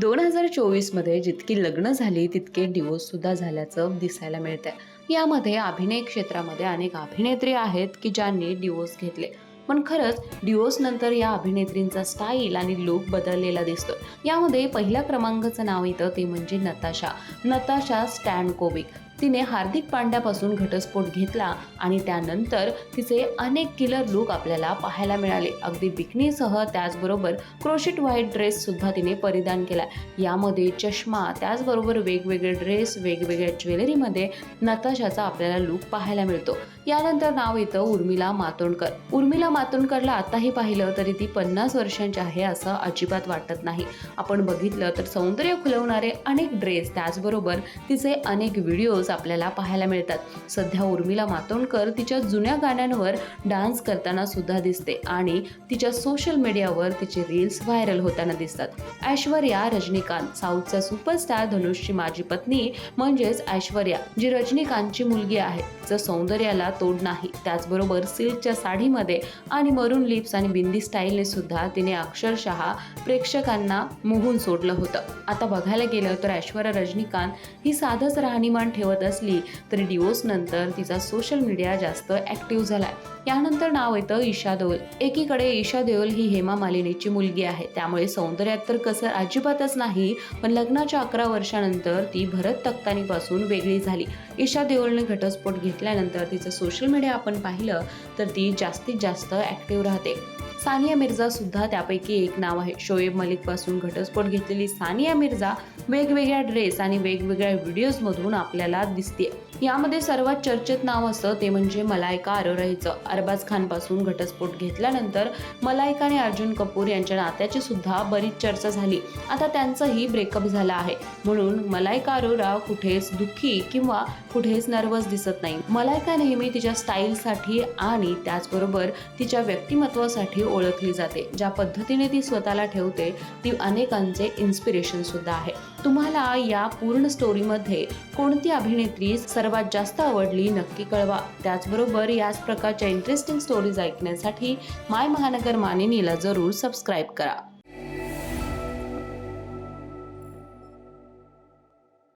दोन हजार चोवीसमध्ये जितकी लग्न झाली तितके डिवोर्स सुद्धा झाल्याचं दिसायला मिळतंय. यामध्ये अभिनय क्षेत्रामध्ये अनेक अभिनेत्री आहेत की ज्यांनी डिवोर्स घेतले. पण खरंच डिओस नंतर या अभिनेत्रींचा स्टाईल आणि लुक बदललेला दिसतो. यामध्ये पहिल्या क्रमांकाचं नाव येतं ते म्हणजे नताशा. नताशा स्टॅन कोविक तिने हार्दिक पांड्यापासून घटस्फोट घेतला आणि त्यानंतर तिचे अनेक किलर लुक आपल्याला पाहायला मिळाले. अगदी बिकनीसह त्याचबरोबर क्रोशिट व्हाईट ड्रेस सुद्धा तिने परिधान केला. यामध्ये चष्मा त्याचबरोबर वेगवेगळे ड्रेस वेगवेगळ्या ज्वेलरीमध्ये नताशाचा आपल्याला लुक पाहायला मिळतो. यानंतर नाव येतं उर्मिला मातोंडकर. उर्मिला मातोंडकरला आताही पाहिलं तरी ती पन्नास वर्षांची आहे असं अजिबात वाटत नाही. आपण बघितलं तर सौंदर्य खुलवणारे अनेक ड्रेस त्याचबरोबर तिचे अनेक व्हिडिओज आपल्याला पाहायला मिळतात. सध्या उर्मिला मातोंडकर तिच्या जुन्या गाण्यांवर डान्स करताना सुद्धा दिसते आणि तिच्या सोशल मीडियावर तिचे रील्स व्हायरल होताना दिसतात. ऐश्वर्या रजनीकांत साऊथचा सुपरस्टार धनुषची माझी पत्नी म्हणजेच ऐश्वर्या जी रजनीकांतची मुलगी आहे. जर सौंदर्याला तोड नाही त्याचबरोबर सिल्कच्या साडीमध्ये आणि मरून लिप्स आणि बिंदी स्टाईलने सुद्धा तिने अक्षरशः प्रेक्षकांना मोहून सोडलं होतं. आता बघायला गेलं तर ऐश्वर्या रजनीकांत ही साधंच राहणीमान ठेवत असली तरी डिवोर्स नंतर तिचा सोशल मीडिया जास्त ऍक्टिव्ह झालाय. यानंतर नाव येतं ईशा देओल. एकीकडे ईशा देओल ही हेमा मालिनीची मुलगी आहे. त्यामुळे सौंदर्यात तर कसर अजिबातच नाही पण लग्नाच्या अकरा वर्षानंतर ती भरत तक्तानीपासून वेगळी झाली. ईशा देओलने घटस्फोट घेतल्यानंतर तिचं सोशल मीडिया आपण पाहिलं तर ती जास्तीत जास्त ऍक्टिव्ह राहते. सानिया मिर्झा सुद्धा त्यापैकी एक नाव आहे. शोएब मलिकपासून घटस्फोट घेतलेली सानिया मिर्झा वेगवेगळ्या ड्रेस आणि वेगवेगळ्या व्हिडिओजमधून आपल्याला दिसते. यामध्ये सर्वात चर्चेत नाव असतं ते म्हणजे मलायका अरोराहीचं अरबाज खानपासून घटस्फोट घेतल्यानंतर मलायका आणि अर्जुन कपूर यांच्या नात्याची सुद्धा बरीच चर्चा झाली. आता त्यांचंही ब्रेकअप झालं आहे. म्हणून मलायका अरोरा कुठेच दुःखी किंवा कुठेच नर्वस दिसत नाही. मलायका नेहमी तिच्या स्टाईलसाठी आणि त्याचबरोबर तिच्या व्यक्तिमत्वासाठी ओळखली जाते. ज्या पद्धतीने ती स्वतःला ठेवते ती अनेकांचे इन्स्पिरेशन सुद्धा आहे. तुम्हाला या पूर्ण स्टोरीमध्ये कोणती अभिनेत्री सर्वात जास्त आवडली नक्की कळवा. त्याचबरोबर याच प्रकारच्या इंटरेस्टिंग स्टोरीज ऐकण्यासाठी माय महानगर मानिनीला जरूर सबस्क्राईब करा.